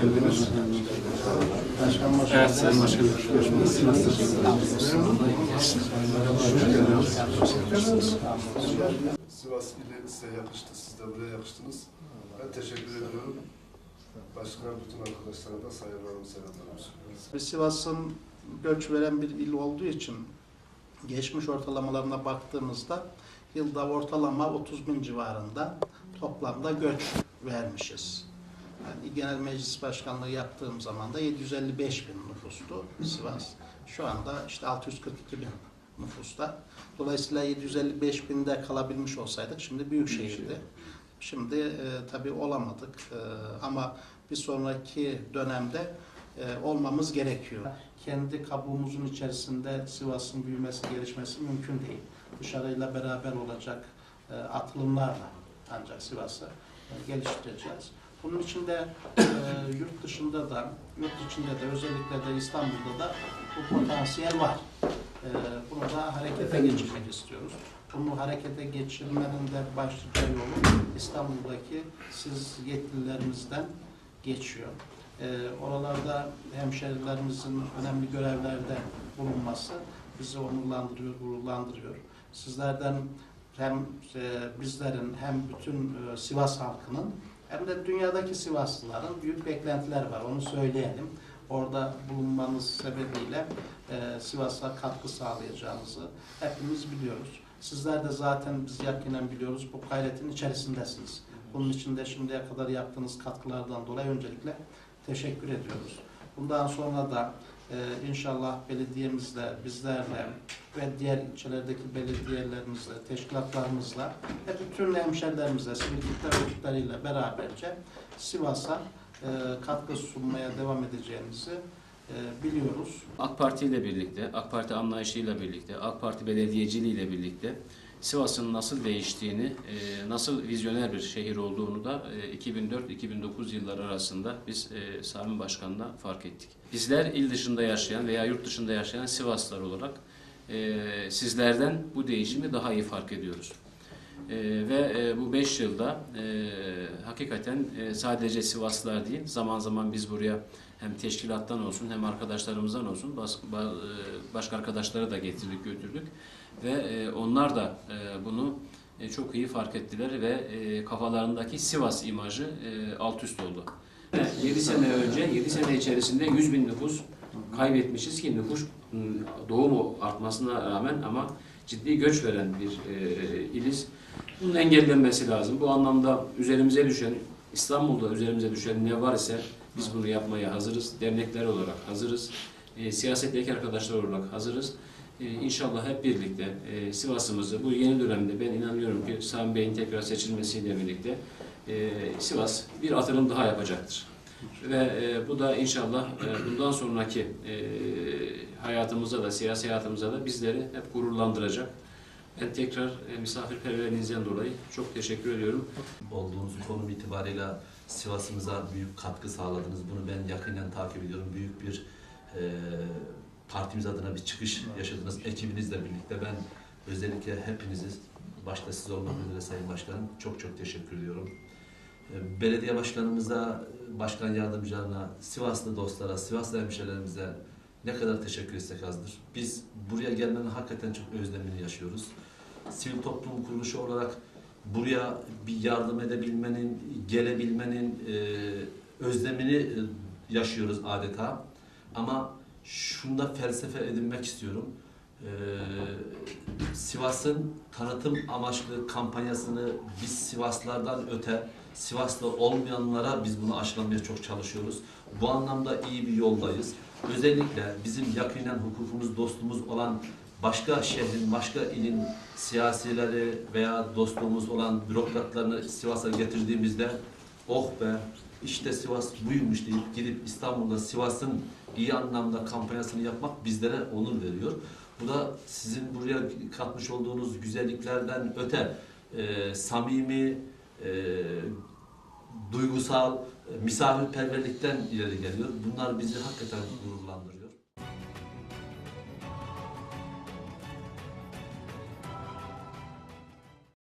geldiniz. Başkan hoş geldiniz. Başkanım. Sivas ili size yakıştı, siz de buraya yakıştınız. Ben teşekkür ediyorum. Başkan bütün arkadaşlara da saygılarımı, selamlarımı sunuyorum. Sivas'ın göç veren bir il olduğu için geçmiş ortalamalarına baktığımızda yılda ortalama 30 bin civarında toplamda göç vermişiz. Yani genel meclis başkanlığı yaptığım zaman da 755 bin nüfustu Sivas. Şu anda işte 642 bin nüfusta. Dolayısıyla 755 binde kalabilmiş olsaydık şimdi büyük şehirdi. Şimdi e, tabii olamadık E, ama bir sonraki dönemde e, olmamız gerekiyor. Kendi kabuğumuzun içerisinde Sivas'ın büyümesi, gelişmesi mümkün değil. Dışarıyla beraber olacak e, atılımlarla ancak Sivas'ı e, geliştireceğiz. Bunun için de e, yurt dışında da, yurt içinde de özellikle de İstanbul'da da bu potansiyel var. E, bunu da harekete geçirmek istiyoruz. Bunu harekete geçirmenin de başlıca yolu İstanbul'daki siz yetkililerimizden geçiyor. Ee, oralarda hemşerilerimizin önemli görevlerde bulunması bizi onurlandırıyor, gururlandırıyor. Sizlerden hem e, bizlerin hem bütün e, Sivas halkının hem de dünyadaki Sivaslıların büyük beklentiler var. Onu söyleyelim. Orada bulunmanız sebebiyle e, Sivas'a katkı sağlayacağınızı hepimiz biliyoruz. Sizler de zaten biz yakinen biliyoruz bu gayretin içerisindesiniz. Bunun için de şimdiye kadar yaptığınız katkılardan dolayı öncelikle teşekkür ediyoruz. Bundan sonra da e, inşallah belediyemizle, bizlerle ve diğer ilçelerdeki belediyelerimizle, teşkilatlarımızla ve bütün hemşerilerimizle, sivil örgütleriyle beraberce Sivas'a e, katkı sunmaya devam edeceğimizi e, biliyoruz. AK Parti ile birlikte, AK Parti anlayışıyla birlikte, AK Parti belediyeciliği ile birlikte Sivas'ın nasıl değiştiğini, e, nasıl vizyoner bir şehir olduğunu da e, 2004-2009 yılları arasında biz e, Sami Başkan'la fark ettik. Bizler il dışında yaşayan veya yurt dışında yaşayan Sivaslılar olarak e, sizlerden bu değişimi daha iyi fark ediyoruz. E, ve e, bu 5 yılda e, hakikaten e, sadece Sivaslılar değil, zaman zaman biz buraya hem teşkilattan olsun hem arkadaşlarımızdan olsun bas, ba- e, başka arkadaşları da getirdik götürdük ve e, onlar da e, bunu e, çok iyi fark ettiler ve e, kafalarındaki Sivas imajı e, alt üst oldu. 7 sene önce, 7 sene içerisinde 100 bin nüfus kaybetmişiz ki nüfus m, doğum artmasına rağmen ama ciddi göç veren bir e, iliz. Bunun engellenmesi lazım. Bu anlamda üzerimize düşen, İstanbul'da üzerimize düşen ne var ise biz bunu yapmaya hazırız. Dernekler olarak hazırız. E, siyasetteki arkadaşlar olarak hazırız. E, inşallah hep birlikte e, Sivas'ımızı bu yeni dönemde ben inanıyorum ki Sami Bey'in tekrar seçilmesiyle birlikte e, Sivas bir atılım daha yapacaktır. Ve e, bu da inşallah e, bundan sonraki e, hayatımıza da, siyasi hayatımıza da bizleri hep gururlandıracak. Ben tekrar e, misafirperverliğinizden dolayı çok teşekkür ediyorum. olduğunuz konum itibarıyla Sivas'ımıza büyük katkı sağladınız. Bunu ben yakinen takip ediyorum. Büyük bir e, partimiz adına bir çıkış yaşadınız ekibinizle birlikte. Ben özellikle hepinizi, başta siz olmak üzere Sayın Başkanım çok çok teşekkür ediyorum. E, belediye başkanımıza, başkan yardımcılarına, Sivaslı dostlara, Sivaslı hemşehrilerimize ne kadar teşekkür etsek azdır. Biz buraya gelmenin hakikaten çok özlemini yaşıyoruz. Sivil toplum kuruluşu olarak buraya bir yardım edebilmenin, gelebilmenin e, özlemini e, yaşıyoruz adeta. Ama şunda felsefe edinmek istiyorum. E, Sivas'ın tanıtım amaçlı kampanyasını biz Sivaslardan öte, Sivaslı olmayanlara biz bunu aşılamaya çok çalışıyoruz. Bu anlamda iyi bir yoldayız. Özellikle bizim yakinen hukukumuz, dostumuz olan başka şehrin, başka ilin siyasileri veya dostluğumuz olan bürokratlarını Sivas'a getirdiğimizde oh be işte Sivas buymuş deyip gidip İstanbul'da Sivas'ın iyi anlamda kampanyasını yapmak bizlere onur veriyor. Bu da sizin buraya katmış olduğunuz güzelliklerden öte e, samimi, e, duygusal, misafirperverlikten ileri geliyor. Bunlar bizi hakikaten gururlandırıyor.